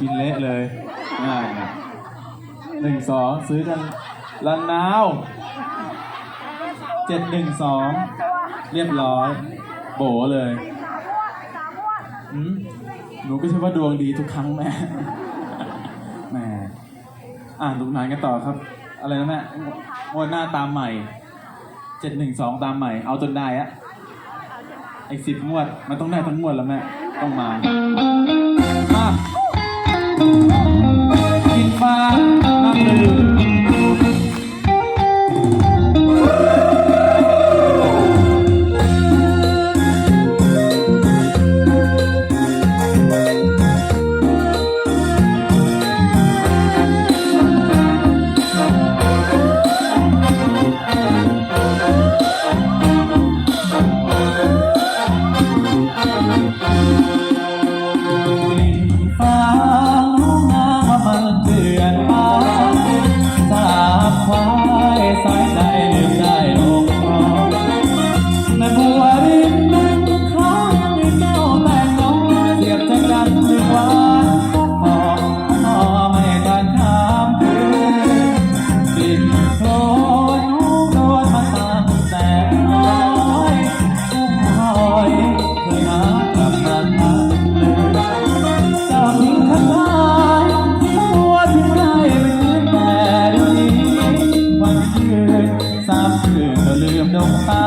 กินเละเลยง่ายนะหนึ่งสองซื้อกันลันนาวเจ็ดหนึ่งสองเรียบร้อย โบเลยอืมหนูก็ใช่ว่าดวงดีทุกครั้งแม่แหมอ่านลูกนานกันต่อครับ อะไรนะแม่งวดหน้าตามใหม่เจ็ดหนึ่งสองตามใหม่ เอาจนได้อะไอ้สิบงวด มันต้องได้ทั้งงวดแล้วแม่ต้องมามา สามเดือนก็ลืมดงตา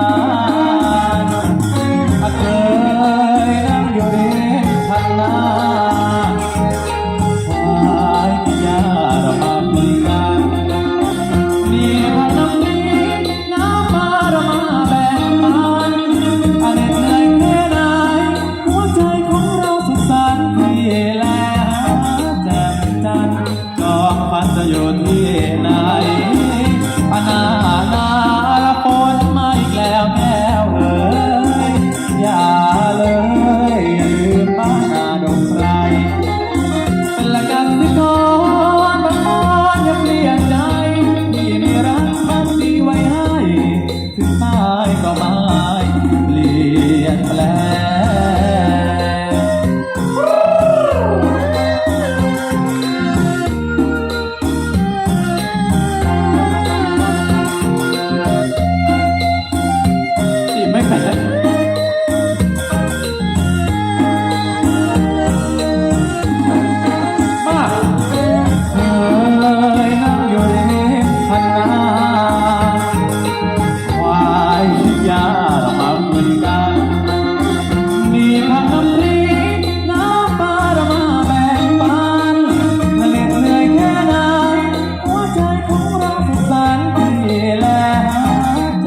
สารที่แลหา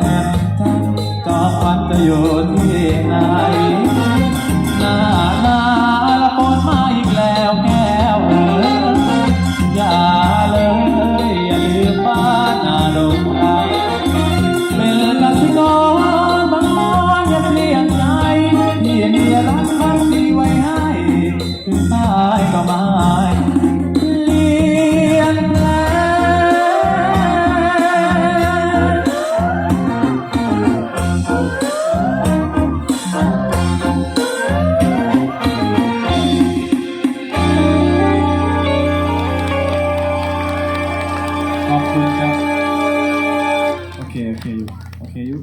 จากกันก็ความประโยชน์ ขอบคุณครับ โอเค โอเคอยู่ โอเคอยู่